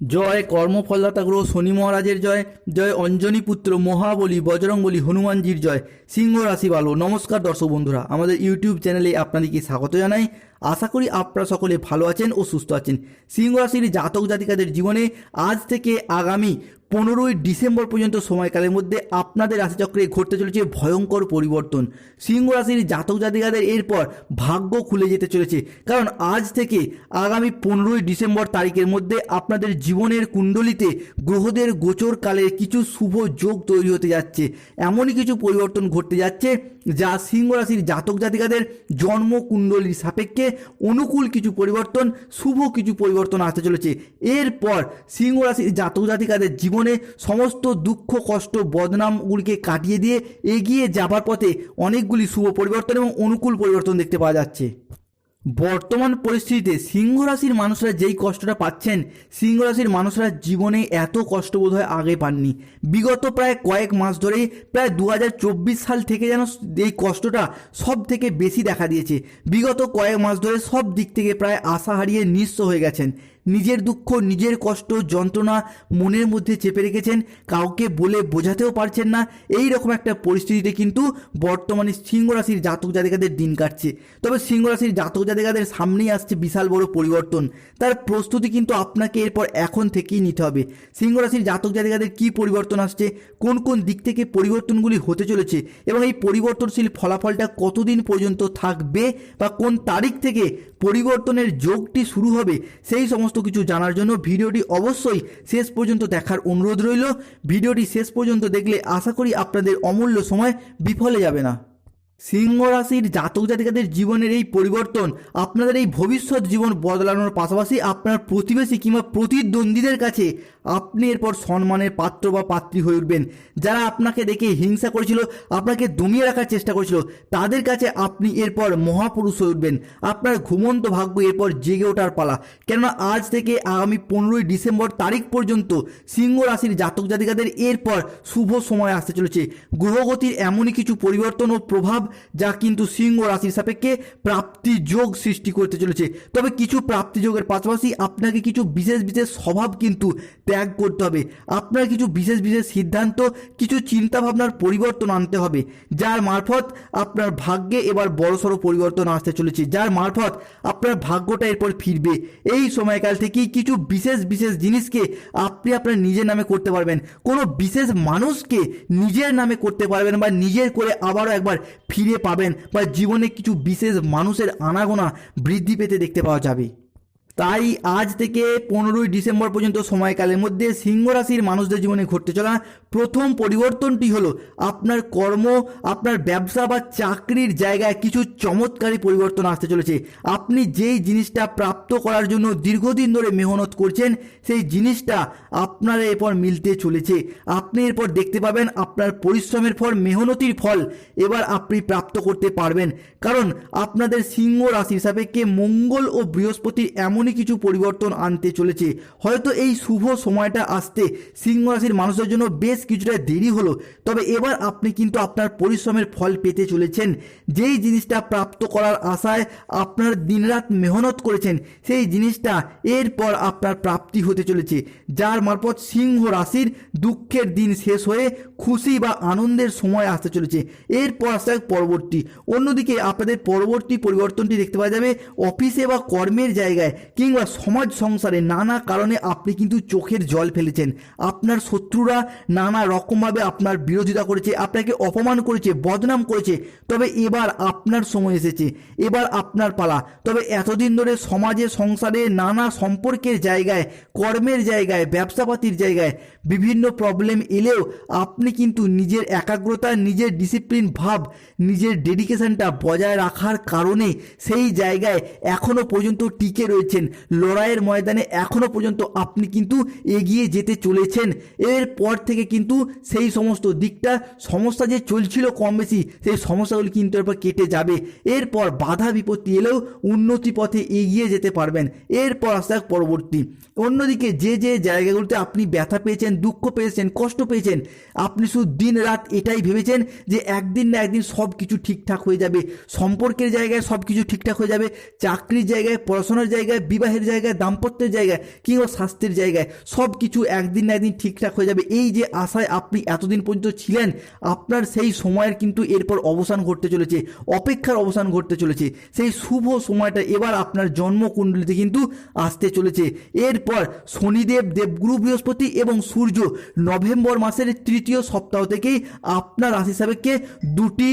জয় কর্মফলদাতা গ্রহ শনি মহারাজের জয় জয় অঞ্জনী পুত্র মহাবলী বজরংবলী হনুমানজির জয়। সিংহ রাশি ভালো নমস্কার দর্শক বন্ধুরা, আমাদের ইউটিউব চ্যানেলে আপনাদেরকে স্বাগত জানাই। আশা করি আপনারা সকলে ভালো আছেন ও সুস্থ আছেন। সিংহ রাশির জাতক জাতিকাদের জীবনে আজ থেকে আগামী পনেরোই ডিসেম্বর পর্যন্ত সময়কালের মধ্যে আপনাদের রাশিচক্রে ঘটতে চলেছে ভয়ঙ্কর পরিবর্তন। সিংহ রাশির জাতক জাতিকাদের এরপর ভাগ্য খুলে যেতে চলেছে। কারণ আজ থেকে আগামী পনেরোই ডিসেম্বর তারিখের মধ্যে আপনাদের জীবনের কুণ্ডলিতে গ্রহদের গোচরকালের কিছু শুভ যোগ তৈরি হতে যাচ্ছে। এমনই কিছু পরিবর্তন ঘটতে যাচ্ছে যা সিংহ রাশির জাতক জাতিকাদের জন্ম কুণ্ডলীর সাপেক্ষে অনুকূল কিছু পরিবর্তন, শুভ কিছু পরিবর্তন আসতে চলেছে। এরপর সিংহ রাশির জাতক জাতিকাদের জীবনে সমস্ত দুঃখ, কষ্ট, বদনামগুলিকে কাটিয়ে দিয়ে এগিয়ে যাবার পথে অনেকগুলি শুভ পরিবর্তন এবং অনুকূল পরিবর্তন দেখতে পাওয়া যাচ্ছে। বর্তমান পরিস্থিতিতে সিংহ রাশির মানুষরা যেই কষ্টটা পাচ্ছেন, সিংহ রাশির মানুষরা জীবনে এত কষ্ট বোধ হয় আগে পাননি। বিগত প্রায় কয়েক মাস ধরেই প্রায় দু হাজার চব্বিশ সাল থেকে যেন এই কষ্টটা সব থেকে বেশি দেখা দিয়েছে। বিগত কয়েক মাস ধরে সব দিক থেকে প্রায় আশা হারিয়ে নিঃস্ব হয়ে গেছেন। নিজের দুঃখ, নিজের কষ্ট, যন্ত্রণা মনের মধ্যে চেপে রেখেছেন। কাউকে বলে বোঝাতেও পারছেন না। এই রকম একটা পরিস্থিতিতে কিন্তু বর্তমানে সিংহ রাশির জাতক জাতিকাদের দিন কাটছে। তবে সিংহ রাশির জাতক জাতিকাদের সামনেই আসছে বিশাল বড় পরিবর্তন। তার প্রস্তুতি কিন্তু আপনাকে এরপর এখন থেকেই নিতে হবে। সিংহ রাশির জাতক জাতিকাদের কী পরিবর্তন আসছে? কোন কোন দিক থেকে পরিবর্তনগুলি হতে চলেছে? এবং এই পরিবর্তনশীল ফলাফলটা কতদিন পর্যন্ত থাকবে? বা কোন তারিখ থেকে পরিবর্তনের যোগটি শুরু হবে? সেই সমস্ত কিছু জানার জন্য ভিডিওটি অবশ্যই শেষ পর্যন্ত দেখার অনুরোধ রইল। ভিডিওটি শেষ পর্যন্ত দেখলে আশা করি আপনাদের অমূল্য সময় বিফলে যাবে না। সিংহ রাশির জাতক জাতিকাদের জীবনের এই পরিবর্তন, আপনাদের এই ভবিষ্যৎ জীবন বদলানোর পাশাপাশি আপনার প্রতিবেশী কিংবা প্রতিদ্বন্দ্বীদের কাছে আপনি এরপর সম্মানের পাত্র বা পাত্রী হয়ে উঠবেন। যারা আপনাকে দেখে হিংসা করেছিল, আপনাকে দমিয়ে রাখার চেষ্টা করেছিল, তাদের কাছে আপনি এরপর মহাপুরুষ হয়ে উঠবেন। আপনার ঘুমন্ত ভাগ্য এরপর জেগে ওঠার পালা। কেননা আজ থেকে আগামী পনেরোই ডিসেম্বর তারিখ পর্যন্ত সিংহ রাশির জাতক জাতিকাদের এরপর শুভ সময় আসতে চলেছে। গ্রহগতির এমনই কিছু পরিবর্তন ও প্রভাব যা কিন্তু সিংহ রাশির সাপেক্ষে প্রাপ্তি যোগ সৃষ্টি করতে চলেছে। তবে কিছু প্রাপ্তি যোগের পাশাপাশি আপনাকে কিছু বিশেষ বিশেষ স্বভাব কিন্তু ত্যাগ করতে হবে। আপনার কিছু বিশেষ বিশেষ সিদ্ধান্ত, কিছু চিন্তা ভাবনার পরিবর্তন আনতে হবে, যার মারফত আপনার ভাগ্যে এবার বড়সড় পরিবর্তন আসতে চলেছে, যার মারফত আপনার ভাগ্যটা এরপর ফিরবে। এই সময়কাল থেকেই কিছু বিশেষ বিশেষ জিনিসকে আপনি আপনার নিজের নামে করতে পারবেন। কোনো বিশেষ মানুষকে নিজের নামে করতে পারবেন বা নিজের করে আবারও একবার ফিরে পাবেন বা জীবনে কিছু বিশেষ মানুষের আনাগোনা বৃদ্ধি পেতে দেখতে পাওয়া যাবে। তাই আজ থেকে পনেরোই ডিসেম্বর পর্যন্ত সময়কালের মধ্যে সিংহ রাশির মানুষদের জীবনে ঘটতে চলা প্রথম পরিবর্তনটি হলো আপনার কর্ম, আপনার ব্যবসা বা চাকরির জায়গায় কিছু চমৎকারী পরিবর্তন আসতে চলেছে। আপনি যেই জিনিসটা প্রাপ্ত করার জন্য দীর্ঘদিন ধরে মেহনত করছেন, সেই জিনিসটা আপনার এরপর মিলতে চলেছে। আপনি এরপর দেখতে পাবেন আপনার পরিশ্রমের ফল, মেহনতির ফল এবার আপনি প্রাপ্ত করতে পারবেন। কারণ আপনাদের সিংহ রাশির সাপেক্ষে মঙ্গল ও বৃহস্পতির এমনই কিছু পরিবর্তন আনতে চলেছে। হয়তো এই শুভ সময়টা আসতে সিংহ রাশির মানুষের জন্য বেশ কিছুটা দেরি হলো। তবে এবার আপনি কিন্তু আপনার পরিশ্রমের ফল পেতে চলেছেন। যেই জিনিসটা প্রাপ্ত করার আশায় আপনার দিনরাত মেহনত করেছেন, সেই জিনিসটা এরপর আপনার প্রাপ্তি হতে চলেছে। যার মারফত সিংহ রাশির দুঃখের দিন শেষ হয়ে খুশি বা আনন্দের সময় আসতে চলেছে। এরপর আসতে পরবর্তী। অন্যদিকে আপনাদের পরবর্তী পরিবর্তনটি দেখতে পাওয়া যাবে অফিসে বা কর্মের জায়গায় কিংবা সমাজ সংসারে নানা কারণে আপনি কিন্তু চোখের জল ফেলেছেন। আপনার শত্রুরা নানা রকমভাবে আপনার বিরোধিতা করেছে, আপনাকে অপমান করেছে, বদনাম করেছে। তবে এবার আপনার সময় এসেছে, এবার আপনার পালা। তবে এতদিন ধরে সমাজে, সংসারে নানা সম্পর্কের জায়গায়, কর্মের জায়গায়, ব্যবসাপাতির জায়গায় বিভিন্ন প্রবলেম এলেও আপনি কিন্তু নিজের একাগ্রতা, নিজের ডিসিপ্লিন ভাব, নিজের ডেডিকেশনটা বজায় রাখার কারণে সেই জায়গায় এখনও পর্যন্ত টিকে রয়েছেন। লড়াইয়ের ময়দানে এখনও পর্যন্ত আপনি কিন্তু এগিয়ে যেতে চলেছেন। এরপর থেকে কিন্তু সেই সমস্ত দিকটা, সমস্যা যে চলছিল কম বেশি, সেই সমস্যাগুলি কিন্তু এরপর কেটে যাবে। এরপর বাধা বিপত্তি এলেও উন্নতি পথে এগিয়ে যেতে পারবেন। এরপর আসতে পরবর্তী। অন্যদিকে যে যে জায়গাগুলিতে আপনি ব্যথা পেয়েছেন, দুঃখ পেয়েছেন, কষ্ট পেয়েছেন, আপনি শুধু দিন রাত এটাই ভেবেছেন যে একদিন না একদিন সব কিছু ঠিকঠাক হয়ে যাবে। সম্পর্কের জায়গায় সব কিছু ঠিকঠাক হয়ে যাবে, চাকরির জায়গায়, পড়াশোনার জায়গায়, বিবাহের জায়গায়, দাম্পত্যের জায়গায় কিংবা স্বাস্থ্যের জায়গায়, সব কিছু একদিন না একদিন ঠিকঠাক হয়ে যাবে। এই যে আশায় আপনি এতদিন পর্যন্ত ছিলেন, আপনার সেই সময়ের কিন্তু এরপর অবসান ঘটতে চলেছে, অপেক্ষার অবসান ঘটতে চলেছে। সেই শুভ সময়টা এবার আপনার জন্মকুণ্ডলিতে কিন্তু আসতে চলেছে। এরপর শনিদেব, দেবগুরু, বৃহস্পতি এবং সূর্য নভেম্বর মাসের তৃতীয় সপ্তাহ থেকেই আপনার রাশি সাপেক্ষে দুটি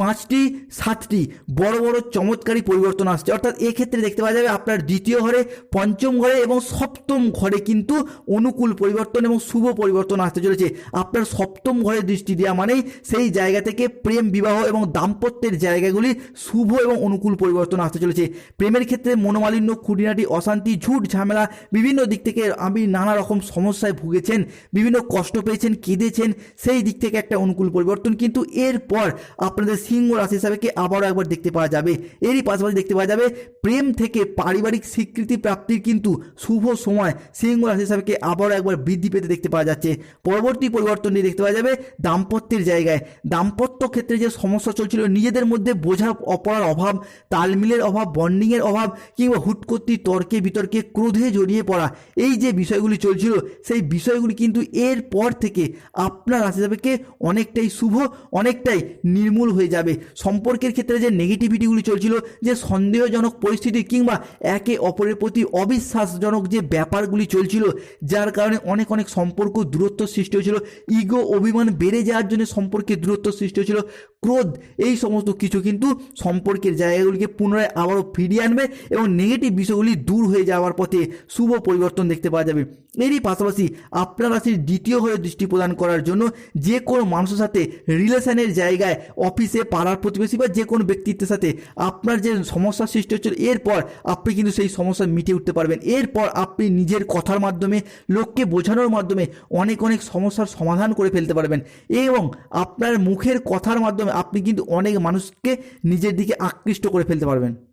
পাঁচটি, সাতটি বড় বড় চমৎকারী পরিবর্তন আসছে। অর্থাৎ এক্ষেত্রে দেখতে পাওয়া যাবে আপনার দ্বিতীয় ঘরে পঞ্চম ঘরে এবং সপ্তম ঘরে কিন্তু অনুকূল পরিবর্তন এবং শুভ পরিবর্তন আসতে চলেছে। আপনার সপ্তম ঘরে দৃষ্টি দেওয়া মানেই সেই জায়গা থেকে প্রেম, বিবাহ এবং দাম্পত্যের জায়গাগুলি শুভ এবং অনুকূল পরিবর্তন আসতে চলেছে। প্রেমের ক্ষেত্রে মনোমালিন্য, খুঁটিনাটি, অশান্তি, ঝুট, ঝামেলা বিভিন্ন দিক থেকে আপনি নানা রকম সমস্যায় ভুগেছেন, বিভিন্ন কষ্ট পেয়েছেন, কেঁদেছেন, সেই দিক থেকে একটা অনুকূল পরিবর্তন। কিন্তু এরপর আপনাদের সিংহ রাশি হিসাবে আবারও একবার দেখতে পাওয়া যাবে? এরই পাশাপাশি দেখতে পাওয়া যাবে, প্রেম থেকে পারিবারিক স্বীকৃতি প্রাপ্তির কিন্তু শুভ সময় সিংহ রাশি হিসাবে আবারও একবার বৃদ্ধি পেতে দেখতে পাওয়া যাচ্ছে। পরবর্তী পরিবর্তনটি দেখতে পাওয়া যাবে দাম্পত্যের জায়গায়। দাম্পত্য ক্ষেত্রে যে সমস্যা চলছিল, নিজেদের মধ্যে বোঝা অপরার অভাব, তালমিলের অভাব, বন্ডিংয়ের অভাব, কিংবা হুটকর্তি তর্কে বিতর্কে ক্রোধে জড়িয়ে পড়া, এই যে বিষয়গুলি চলছিল, সেই বিষয়গুলি কিন্তু এর পর থেকে আপনার রাশি সাপেক্ষে অনেকটাই শুভ, অনেকটাই নির্মূল হয়ে যাবে। সম্পর্কের ক্ষেত্রে যে নেগেটিভিটিগুলি চলছিল, যে সন্দেহজনক পরিস্থিতি কিংবা একে অপরের প্রতি অবিশ্বাসজনক যে ব্যাপারগুলি চলছিল, যার কারণে অনেক অনেক সম্পর্ক দূরত্ব সৃষ্টি হয়েছিল। ইগো অভিমান বেড়ে যাওয়ার জন্য সম্পর্কে দূরত্ব সৃষ্টি হয়েছিল। ক্রোধ, এই সমস্ত কিছু কিন্তু সম্পর্কের জায়গাগুলিকে পুনরায় আবারও ফিরিয়ে আনবে এবং নেগেটিভ বিষয়গুলি দূর হয়ে যাওয়ার পথে শুভ পরিবর্তন দেখতে পাওয়া যাবে। এরই পাশাপাশি আপনার রাশির দ্বিতীয় হয়ে দৃষ্টি প্রদান করার জন্য যে কোনো মানুষের সাথে রিলেশনের জায়গায় অফিসে পাড়ার প্রতিবেশী বা যে কোনো ব্যক্তিত্বের সাথে আপনার যে সমস্যার সৃষ্টি হচ্ছিল এরপর আপনি কিন্তু সেই সমস্যা মিটিয়ে উঠতে পারবেন। এরপর আপনি নিজের কথার মাধ্যমে, লোককে বোঝানোর মাধ্যমে অনেক অনেক সমস্যার সমাধান করে ফেলতে পারবেন এবং আপনার মুখের কথার মাধ্যমে আপনি কিন্তু অনেক মানুষকে নিজের দিকে আকৃষ্ট করে ফেলতে পারবেন।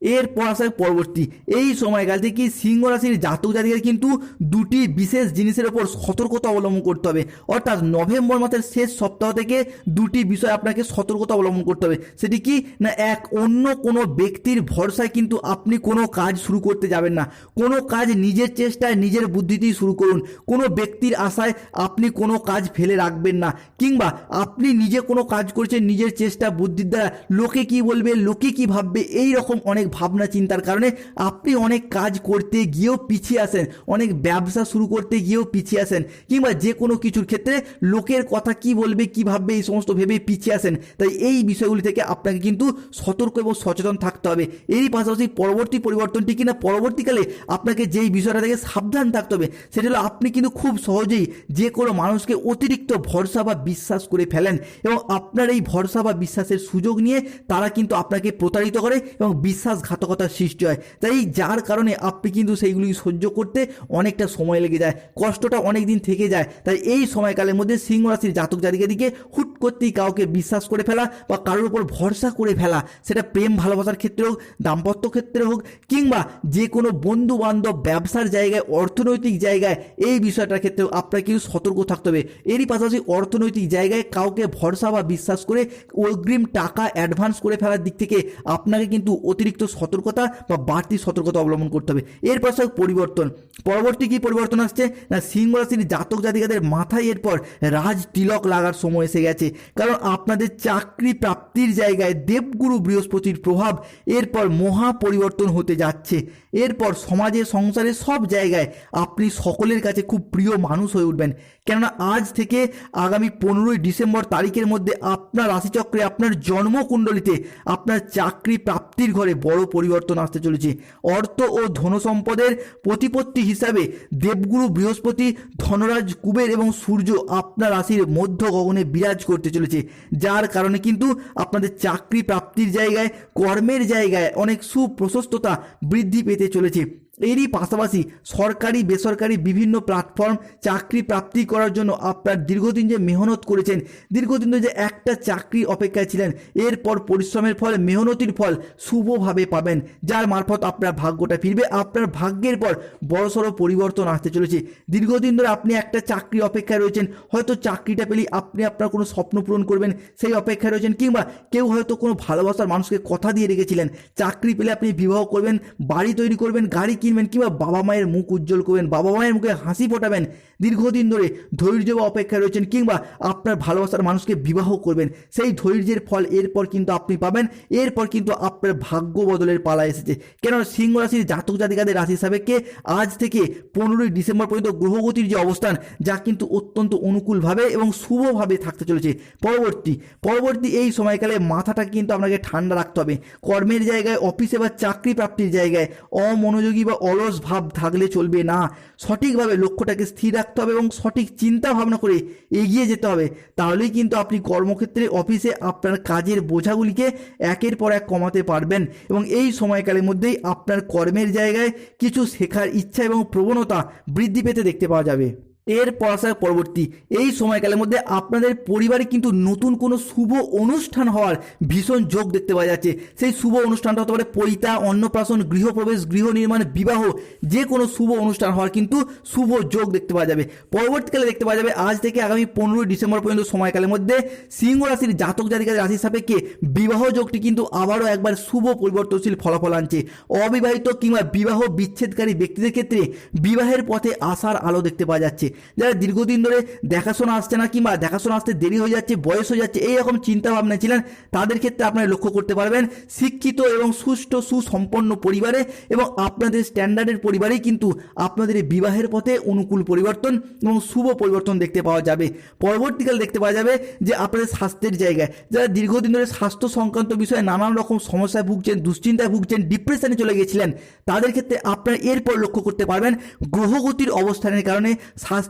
এরপর আসা পরবর্তী। এই সময়কাল থেকে সিংহ রাশির জাতক জাতিকের কিন্তু দুটি বিশেষ জিনিসের ওপর সতর্কতা অবলম্বন করতে হবে। অর্থাৎ নভেম্বর মাসের শেষ সপ্তাহ থেকে দুটি বিষয় আপনাকে সতর্কতা অবলম্বন করতে হবে। সেটি কি? না, এক, অন্য কোনো ব্যক্তির ভরসায় কিন্তু আপনি কোনো কাজ শুরু করতে যাবেন না। কোনো কাজ নিজের চেষ্টায়, নিজের বুদ্ধিতেই শুরু করুন। কোনো ব্যক্তির আশায় আপনি কোনো কাজ ফেলে রাখবেন না। কিংবা আপনি নিজে কোনো কাজ করছেন, নিজের চেষ্টা, বুদ্ধির দ্বারা। লোকে কি বলবে? লোকে কি ভাববে? এই রকম অনেক ভাবনা চিন্তার কারণে আপনি অনেক কাজ করতে গিয়েও পিছিয়ে আসেন অনেক ব্যবসা শুরু করতে গিয়েও পিছিয়ে আসেন কিংবা যে কোনো কিছুর ক্ষেত্রে লোকের কথা কি বলবে, কি ভাববে, এই সমস্ত ভেবে পিছিয়ে আসেন তাই এই বিষয়গুলি থেকে আপনাকে কিন্তু সতর্ক এবং সচেতন থাকতে হবে। এরই পাশাপাশি পরবর্তী পরিবর্তনটি কিনা পরবর্তীকালে আপনাকে যেই বিষয়টা থেকে সাবধান থাকতে হবে, সেটা হলো আপনি কিন্তু খুব সহজেই যে কোনো মানুষকে অতিরিক্ত ভরসা বা বিশ্বাস করে ফেলেন এবং আপনার এই ভরসা বা বিশ্বাসের সুযোগ নিয়ে তারা কিন্তু আপনাকে প্রতারিত করে এবং বিশ্বাসঘাতকতার সৃষ্টি হয়। তাই যার কারণে আপনি কিন্তু সেইগুলি সহ্য করতে অনেকটা সময় লেগে যায়, কষ্টটা অনেক দিন থেকে যায়। তাই এই সময়কালের মধ্যে সিংহ রাশির জাতক জাতিকের দিকে হুট করতেই কাউকে বিশ্বাস করে ফেলা বা কারোর উপর ভরসা করে ফেলা, সেটা প্রেম, ভালোবাসার ক্ষেত্রে হোক, দাম্পত্য ক্ষেত্রে হোক, কিংবা যে কোনো বন্ধু বান্ধব ব্যবসার জায়গায়, অর্থনৈতিক জায়গায়, এই বিষয়টার ক্ষেত্রেও আপনাকে কিন্তু সতর্ক থাকতে হবে। এরই পাশাপাশি অর্থনৈতিক জায়গায় কাউকে ভরসা বা বিশ্বাস করে অগ্রিম টাকা অ্যাডভান্স করে ফেলার দিক থেকে আপনাকে কিন্তু অতিরিক্ত সতর্কতা বা বাড়তি সতর্কতা অবলম্বন করতে হবে। এর পাশাপাশি পরিবর্তন। পরবর্তী কি পরিবর্তন আসছে? না, সিংহ রাশির জাতক জাতিকাদের মাথায় এরপর রাজ তিলক লাগার সময় এসে গেছে। কারণ আপনাদের চাকরি প্রাপ্তির জায়গায় দেবগুরু বৃহস্পতির প্রভাব এরপর মহা পরিবর্তন হতে যাচ্ছে। এরপর সমাজে, সংসারে সব জায়গায় আপনি সকলের কাছে খুব প্রিয় মানুষ হয়ে উঠবেন। কেননা আজ থেকে আগামী পনেরোই ডিসেম্বর তারিখের মধ্যে আপনার রাশিচক্রে, আপনার জন্মকুণ্ডলিতে আপনার চাকরি প্রাপ্তির ঘরে বড় পরিবর্তন আসতে চলেছে। অর্থ ও ধনসম্পদের প্রতিপত্তি হিসাবে দেবগুরু বৃহস্পতি, ধনরাজ, কুবের এবং সূর্য আপনার রাশির মধ্য গগনে বিরাজ করতে চলেছে। যার কারণে কিন্তু আপনাদের চাকরি প্রাপ্তির জায়গায়, কর্মের জায়গায় অনেক সুপ্রশস্ততা বৃদ্ধি পেতে চলেছে। এরই পাশাপাশি সরকারি, বেসরকারি বিভিন্ন প্ল্যাটফর্ম চাকরি প্রাপ্তি করার জন্য আপনার দীর্ঘদিন যে মেহনত করেছেন, দীর্ঘদিন ধরে যে একটা চাকরি অপেক্ষায় ছিলেন, এরপর পরিশ্রমের ফল মেহনতির ফল শুভভাবে পাবেন, যার মারফত আপনার ভাগ্যটা ফিরবে। আপনার ভাগ্যের পর বড়সড় পরিবর্তন আসতে চলেছে। দীর্ঘদিন ধরে আপনি একটা চাকরি অপেক্ষায় রয়েছেন, হয়তো চাকরিটা পেলেই আপনি আপনার কোনো স্বপ্ন পূরণ করবেন, সেই অপেক্ষায় রয়েছেন, কিংবা কেউ হয়তো কোনো ভালোবাসার মানুষকে কথা দিয়ে রেখেছিলেন, চাকরি পেলে আপনি বিবাহ করবেন, বাড়ি তৈরি করবেন, গাড়ি কিনবেন কিংবা বাবা মায়ের মুখ উজ্জ্বল করবেন, বাবা মায়ের মুখে হাসি ফোটাবেন, দীর্ঘদিন ধরে ধৈর্য বা অপেক্ষায় রয়েছেন কিংবা আপনার ভালোবাসার মানুষকে বিবাহ করবেন, সেই ধৈর্যের ফল এরপর কিন্তু আপনি পাবেন, এরপর কিন্তু আপনার ভাগ্য বদলের পালা এসেছে। কেননা সিংহ রাশির জাতক জাতিকাদের রাশি সাপেক্ষে আজ থেকে পনেরোই ডিসেম্বর পর্যন্ত গ্রহগতির যে অবস্থান, যা কিন্তু অত্যন্ত অনুকূলভাবে এবং শুভভাবে থাকতে চলেছে। পরবর্তী পরবর্তী এই সময়কালে মাথাটা কিন্তু আপনাকে ঠান্ডা রাখতে হবে। কর্মের জায়গায়, অফিসে বা চাকরি প্রাপ্তির জায়গায় অমনোযোগী বা অলস ভাব থাকলে চলবে না। সঠিকভাবে লক্ষ্যটাকে স্থির রাখতে হবে এবং সঠিক চিন্তা ভাবনা করে এগিয়ে যেতে হবে। তাহলেই কিন্তু আপনি কর্মক্ষেত্রে, অফিসে আপনার কাজের বোঝাগুলিকে একের পর এক কমাতে পারবেন এবং এই সময়কালের মধ্যেই আপনার কর্মের জায়গায় কিছু শেখার ইচ্ছা এবং প্রবণতা বৃদ্ধি পেতে দেখতে পাওয়া যাবে। এর পড়াশোনার পরবর্তী এই সময়কালের মধ্যে আপনাদের পরিবারে কিন্তু নতুন কোনো শুভ অনুষ্ঠান হওয়ার ভীষণ যোগ দেখতে পাওয়া যাচ্ছে। সেই শুভ অনুষ্ঠানটা হতে পারে পৈতা অন্নপ্রাশন, গৃহপ্রবেশ, গৃহ নির্মাণ, বিবাহ, যে কোনো শুভ অনুষ্ঠান হওয়ার কিন্তু শুভ যোগ দেখতে পাওয়া যাবে। পরবর্তীকালে দেখতে পাওয়া যাবে আজ থেকে আগামী পনেরোই ডিসেম্বর পর্যন্ত সময়কালের মধ্যে সিংহ রাশির জাতক জাতিকাদের রাশির সাপেক্ষে বিবাহ যোগটি কিন্তু আবারও একবার শুভ পরিবর্তনশীল ফলাফল আনছে। অবিবাহিত কিংবা বিবাহ বিচ্ছেদকারী ব্যক্তিদের ক্ষেত্রে বিবাহের পথে আসার আলো দেখতে পাওয়া যাচ্ছে। যারা দীর্ঘদিন ধরে দেখাশোনা আসছে না কিংবা দেখাশোনা আসতে দেরি হয়ে যাচ্ছে, বয়স হয়ে যাচ্ছে এই রকম চিন্তা ভাবনা ছিলেন, তাদের ক্ষেত্রে আপনারা লক্ষ্য করতে পারবেন, শিক্ষিত এবং সুষ্ঠু সুসম্পন্ন পরিবারে এবং আপনাদের স্ট্যান্ডার্ডের পরিবারেই কিন্তু আপনাদের বিবাহের পথে অনুকূল পরিবর্তন এবং শুভ পরিবর্তন দেখতে পাওয়া যাবে। পরবর্তীকালে দেখতে পাওয়া যাবে যে আপনাদের স্বাস্থ্যের জায়গায়, যারা দীর্ঘদিন ধরে স্বাস্থ্য সংক্রান্ত বিষয়ে নানান রকম সমস্যায় ভুগছেন, দুশ্চিন্তায় ভুগছেন, ডিপ্রেশনে চলে গিয়েছিলেন, তাদের ক্ষেত্রে আপনারা এরপর লক্ষ্য করতে পারবেন, গ্রহগতির অবস্থানের কারণে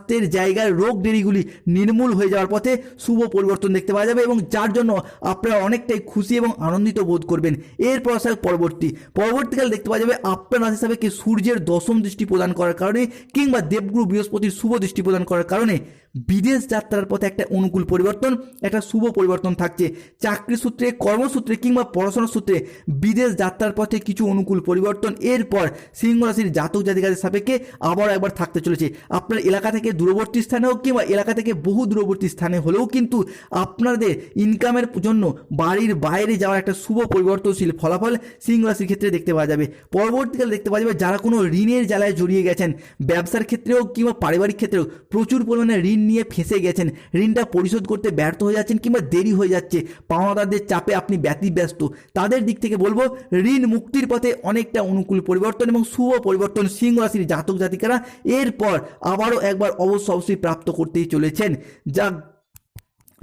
স্বাস্থ্যের জায়গায় রোগ দেরিগুলি নির্মূল হয়ে যাওয়ার পথে শুভ পরিবর্তন দেখতে পাওয়া যাবে এবং যার জন্য আপনারা অনেকটাই খুশি এবং আনন্দিত বোধ করবেন। এরপর আসার পরবর্তী। পরবর্তীকাল দেখতে পাওয়া যাবে আপনার রাশি হিসাবে কি সূর্যের দশম দৃষ্টি প্রদান করার কারণে কিংবা দেবগুরু বৃহস্পতির শুভ দৃষ্টি প্রদান করার কারণে। বিদেশ যাত্রার পথে একটা অনুকূল পরিবর্তন, একটা শুভ পরিবর্তন থাকছে। চাকরি সূত্রে, কর্মসূত্রে কিংবা পড়াশোনার সূত্রে বিদেশ যাত্রার পথে কিছু অনুকূল পরিবর্তন। এরপর সিংহ রাশির জাতক জাতিকাদের সাপেক্ষে আবার একবার থাকতে চলেছে। আপনার এলাকা থেকে দূরবর্তী স্থানে হোক কিংবা এলাকা থেকে বহু দূরবর্তী স্থানে হলেও কিন্তু আপনাদের ইনকামের জন্য বাড়ির বাইরে যাওয়ার একটা শুভ পরিবর্তনশীল ফলাফল সিংহ রাশির ক্ষেত্রে দেখতে পাওয়া যাবে। পরবর্তীকালে দেখতে পাওয়া যাবে, যারা কোনো ঋণের জ্বালায় জড়িয়ে গেছেন, ব্যবসার ক্ষেত্রে হোক কিংবা পারিবারিক ক্ষেত্রেও প্রচুর পরিমাণে ঋণ নিয়ে ফেঁসে গেছেন। ঋণটা পরিশোধ করতে ব্যর্থ হয়ে যাচ্ছেন কিংবা দেরি হয়ে যাচ্ছে। পাওনাদারদের চাপে আপনি ব্যতিব্যস্ত। তাদের দিক থেকে বলব, ঋণ মুক্তির পথে অনেকটা অনুকূল পরিবর্তন এবং শুভ পরিবর্তন সিংহ রাশির জাতক জাতিকারা এরপর আবারও একবার অবশ্য অবশ্যই প্রাপ্ত করতেই চলেছেন। যা,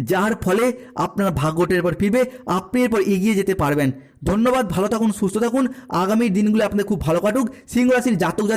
যার ফলে আপনার ভাগ্যটা পর ফিরবে, আপনি এরপর এগিয়ে যেতে পারবেন। ধন্যবাদ, ভালো থাকুন, সুস্থ থাকুন। আগামী দিনগুলো আপনাদের খুব ভালো কাটুক। সিংহ রাশির জাতক জাতিক